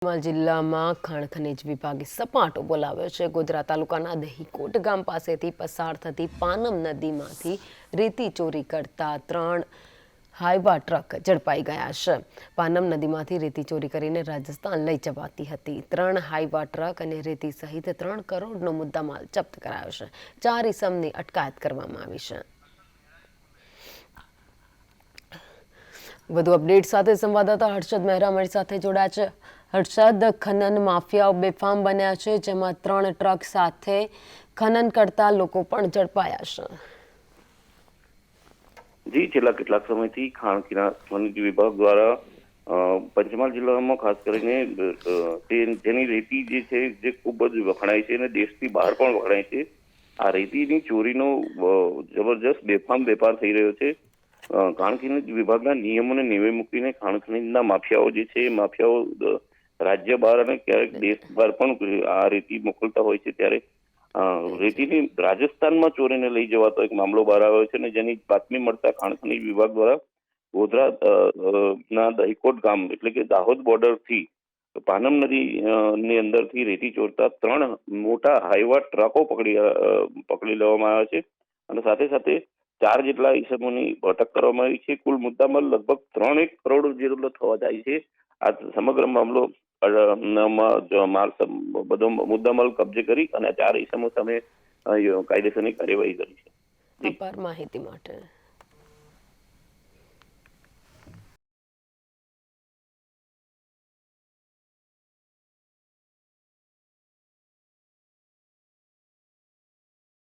જિલ્લામાં ખાણ ખનીજ વિભાગે સપાટો બોલાવ્યો છે. ગોધરા તાલુકાના દહીકોટ ગામ પાસેથી પસાર થતી પાનમ નદીમાંથી રેતી ચોરી કરતા ત્રણ હાઈવા ટ્રક ઝડપાઈ ગયા છે. પાનમ નદીમાંથી રેતી ચોરી કરીને રાજસ્થાન લઈ જવાતી હતી. ત્રણ હાઈવા ટ્રક અને રેતી સહિત ત્રણ કરોડનો મુદ્દામાલ જપ્ત કરાયો છે. ચાર ઇસમની અટકાયત કરવામાં આવી છે. વધુ અપડેટ સાથે સંવાદદાતા હર્ષદ મહેરા અમારી સાથે જોડાયા છે. હર્ષદ ખનન માફિયાઓ બેફામ બન્યા છે જેમાં ત્રણ ટ્રક સાથે ખનન કરતા લોકો પણ ઝડપાયા છે. જી છેલ્લા કેટલાક સમયથી ખાણ ખનિજ વિભાગ દ્વારા પંચમહાલ જિલ્લામાં ખાસ કરીને અ, તે જેની રેતી જે છે જે ખૂબ જ વખણાય છે અને દેશથી બહાર પણ વખણાય છે આ રેતીની ચોરીનો જબરજસ્ત બેફામ વેપાર થઈ રહ્યો છે. ખાણ ખનિજ વિભાગના નિયમોને નેવે મૂકીને ખાણ ખનિજના માફિયાઓ જે છે, એ માફિયાઓ રાજ્ય બહાર અને ક્યારેક દેશ બહાર પણ આ રેતી મોકલતા હોય છે. ત્યારે રેતીની રાજસ્થાનમાં ચોરીને લઈ જવાતો એક મામલો બહાર આવ્યો છે અને જેની બાતમી મળતા ખાણ ખનીજ વિભાગ દ્વારા ગોધરા ના દહીકોટ ગામ એટલે કે દાહોદ બોર્ડરથી પાનમ નદી ની અંદરથી રેતી ચોરતા ત્રણ મોટા હાઈવા ટ્રકો પકડી પકડી લેવામાં આવ્યા છે. અને સાથે સાથે ચાર જેટલા ઈસમોની અટક કરવામાં આવી છે. કુલ મુદ્દામાં લગભગ ત્રણ એક કરોડ જેટલો થવા જાય છે. આ સમગ્ર મામલો બધો મુદ્દામાલ કબજે કરી અને ચાર ઈસમો સામે કાયદેસરની કાર્યવાહી કરી છે. માહિતી માટે.